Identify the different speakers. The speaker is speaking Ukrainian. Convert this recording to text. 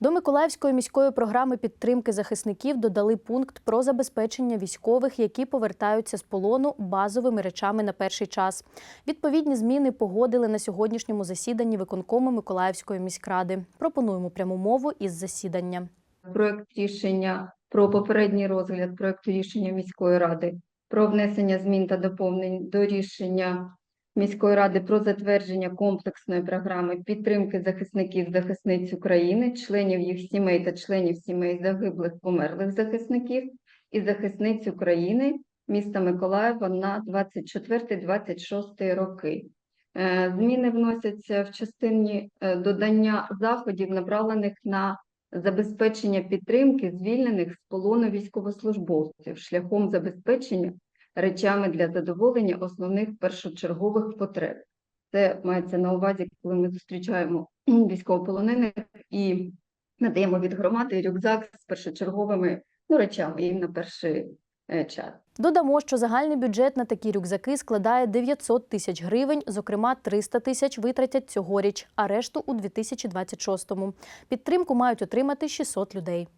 Speaker 1: До Миколаївської міської програми підтримки захисників додали пункт про забезпечення військових, які повертаються з полону базовими речами на перший час. Відповідні зміни погодили на сьогоднішньому засіданні виконкому Миколаївської міськради. Пропонуємо пряму мову із засідання.
Speaker 2: проект рішення про попередній розгляд проекту рішення міської ради про внесення змін та доповнень до рішення міської ради про затвердження комплексної програми підтримки захисників захисниць України, членів їх сімей та членів сімей загиблих померлих захисників і захисниць України міста Миколаєва на 24-26 роки. Е, Зміни вносяться в частині е, додання заходів, направлених на забезпечення підтримки звільнених з полону військовослужбовців шляхом забезпечення речами для задоволення основних першочергових потреб. Це мається на увазі, коли ми зустрічаємо військовополонених і надаємо від громади рюкзак з першочерговими ну, речами їм на перший е, час.
Speaker 1: Додамо, що загальний бюджет на такі рюкзаки складає 900 тисяч гривень, зокрема 300 тисяч витратять цьогоріч, а решту у 2026-му. Підтримку мають отримати 600 людей.